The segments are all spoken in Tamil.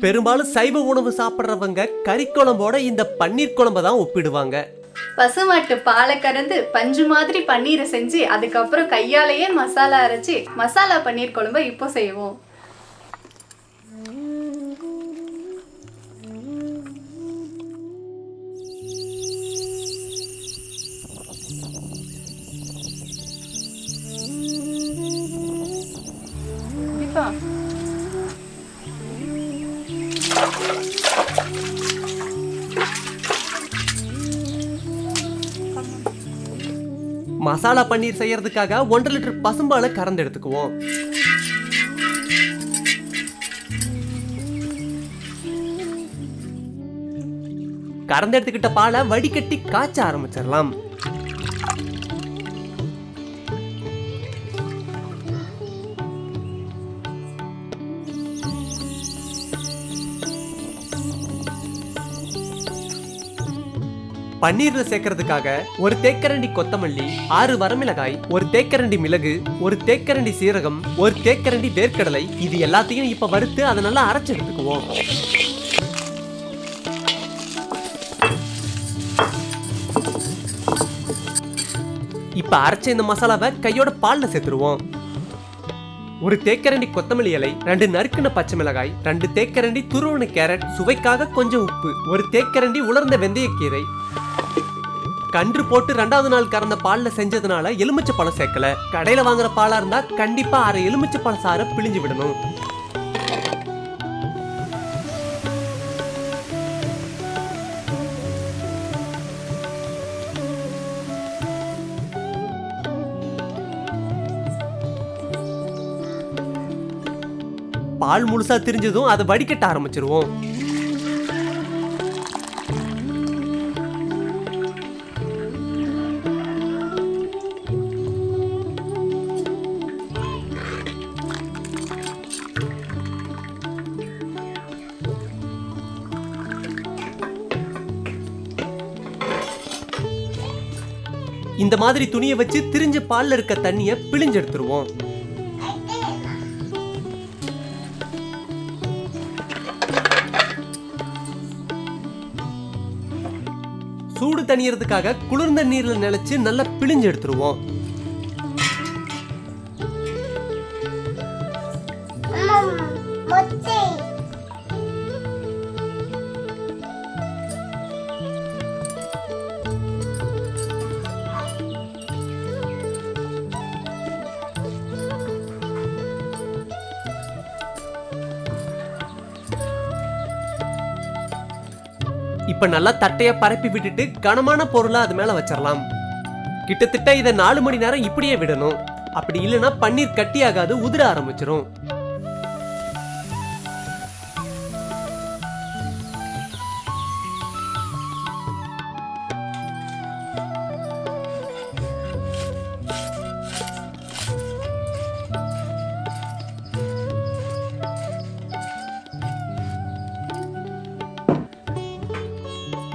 பெரும்பாலும் சைவ உணவு சாப்பிட்றவங்க கறி குழம்போட இந்த பன்னீர் குழம்ப தான் ஒப்பிடுவாங்க. பசுமாட்டு பாலை கறந்து பஞ்சு மாதிரி பன்னீரை செஞ்சு அதுக்கப்புறம் கையாலேயே மசாலா அரைச்சி மசாலா பன்னீர் குழம்பு இப்போ செய்வோம். இப்போ மசாலா பன்னீர் செய்யறதுக்காக ஒன்றரை லிட்டர் பசும்பாலை கறந்து எடுத்துக்குவோம். கறந்து எடுத்துக்கிட்ட பாலை வடிகட்டி காய்ச்ச ஆரம்பிச்சிடலாம். பன்னீர்ல சேர்க்கறதுக்காக ஒரு தேக்கரண்டி கொத்தமல்லி ஆறு வரமிளகாய் ஒரு தேக்கரண்டி மிளகு ஒரு தேக்கரண்டி சீரகம் ஒரு தேக்கரண்டி வேர்க்கடலை. இது எல்லாத்தையும் இப்ப வறுத்து அதை நல்லா அரைச்சு எடுத்துக்குவோம். இப்ப அரைச்ச இந்த மசாலாவை கையோட பால்ல சேர்த்துருவோம். ஒரு தேக்கரண்டி கொத்தமல்லி இலை ரெண்டு நறுக்குன பச்சை மிளகாய் ரெண்டு தேக்கரண்டி துருவன கேரட் சுவைக்காக கொஞ்சம் உப்பு ஒரு தேக்கரண்டி உலர்ந்த வெந்தயக்கீரை. கன்று போட்டு ரெண்டாவது நாள் கறந்த பாலில் செஞ்சதுனால எலுமிச்சை பழம் சேர்க்கல. கடையில் வாங்குற பாலாக இருந்தால் கண்டிப்பாக அரை எலுமிச்சை பழம் சாரை பிழிஞ்சு விடணும். பால் முழுசா திரிஞ்சதும் அதை வடிகட்ட ஆரம்பிச்சிருவோம். இந்த மாதிரி துணியை வச்சு திரிஞ்ச பால்ல இருக்க தண்ணியை பிழிஞ்சு சூடு தணியறதுக்காக குளிர்ந்த நீர்ல நினைச்சு நல்லா பிழிஞ்சு எடுத்துருவோம். இப்ப நல்லா தட்டைய பரப்பி விட்டுட்டு கனமான பொருளை அது மேல வச்சிடலாம் கிட்டத்தட்ட இதை நாலு மணி நேரம் இப்படியே விடணும். அப்படி இல்லைன்னா பன்னீர் கட்டியாகாது உதிர ஆரம்பிச்சிரும்.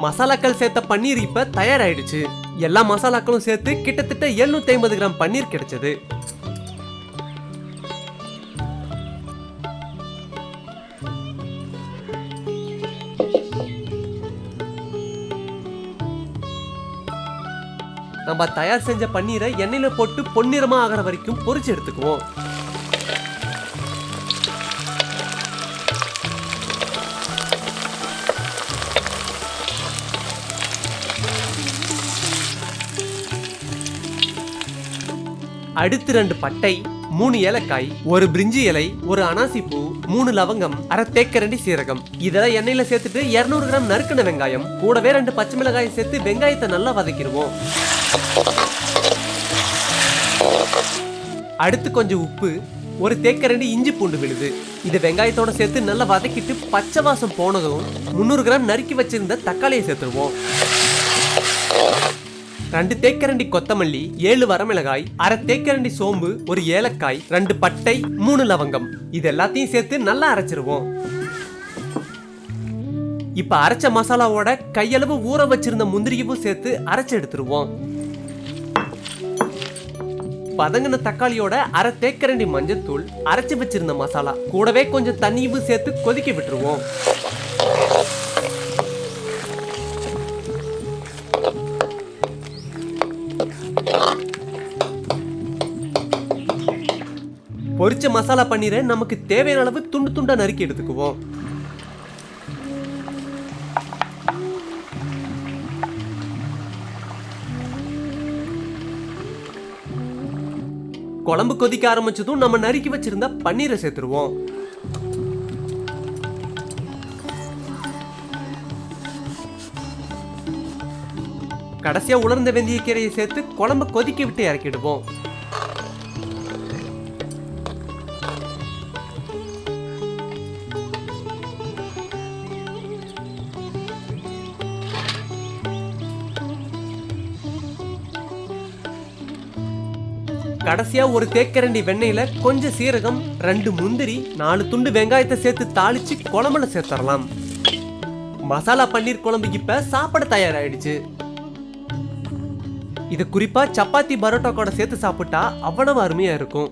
மசாலாக்கள் சேர்த்த பன்னீர் இப்ப தயாராயிடுச்சு. எல்லா மசாலாக்களும் சேர்த்து கிட்டத்தட்ட 750 ஐம்பது கிராம் பன்னீர் கிடைச்சது. நம்ம தயார் செஞ்ச பன்னீரை எண்ணெயில போட்டு பொன்னிறமா ஆகிற வரைக்கும் பொறிச்சு எடுத்துக்குவோம். அடுத்து ரெண்டு பட்டை மூணு ஏலக்காய் ஒரு பிரிஞ்சி இலை ஒரு அனாசி பூ மூணு லவங்கம் அரை தேக்கரண்டி சீரகம். இதெல்லாம் எண்ணெயில சேர்த்துட்டு 200 கிராம் நறுக்கின வெங்காயம் கூடவே ரெண்டு பச்சை மிளகாய் சேர்த்து வெங்காயத்தை நல்லா வதக்கிடுவோம். அடுத்து கொஞ்சம் உப்பு ஒரு தேக்கரண்டி இஞ்சி பூண்டு விழுது. இது வெங்காயத்தோட சேர்த்து நல்லா வதக்கிட்டு பச்சை வாசம் போனதும் 300 கிராம் நறுக்கி வச்சிருந்த தக்காளியை சேர்த்துருவோம். ரெண்டு தேக்கரண்டி கொத்தமல்லி ஏழு வரமிளகாய் அரை தேக்கரண்டி சோம்பு ஒரு ஏலக்காய் ரெண்டு பட்டை மூணு லவங்கம். இது எல்லாத்தையும் சேர்த்து நல்லா அரைச்சிருவோம். இப்ப அரைச்ச மசாலாவோட கையளவு ஊற வச்சிருந்த முந்திரியவும் சேர்த்து அரைச்சு எடுத்துருவோம். பதங்கின தக்காளியோட அரை தேக்கரண்டி மஞ்சத்தூள் அரைச்சு வச்சிருந்த மசாலா. கூடவே கொஞ்சம் தண்ணியும் சேர்த்து கொதிக்க விட்டுருவோம். பொரிச்ச மசாலா பன்னீரை நமக்கு தேவையான அளவு துண்டு துண்டா நறுக்கி எடுத்துக்குவோம். குழம்பு கொதிக்க ஆரம்பிச்சதும் நம்ம நறுக்கி வச்சிருந்த பன்னீரை சேர்த்துருவோம். கடைசியா உலர்ந்த வெந்தய கீரையை சேர்த்து குழம்பு கொதிக்க விட்டு இறக்கிடுவோம். கடைசியா ஒரு தேக்கரண்டி வெண்ணெயில கொஞ்சம் சீரகம் ரெண்டு முந்திரி நாலு துண்டு வெங்காயத்தை சேர்த்து தாளிச்சு குழம்புல சேர்த்துடலாம் மசாலா பன்னீர் குழம்பு இப்ப சாப்பிட தயாராயிடுச்சு. இது குறிப்பா சப்பாத்தி பரோட்டா கூட சேர்த்து சாப்பிட்டா அவ்வளவு அருமையா இருக்கும்.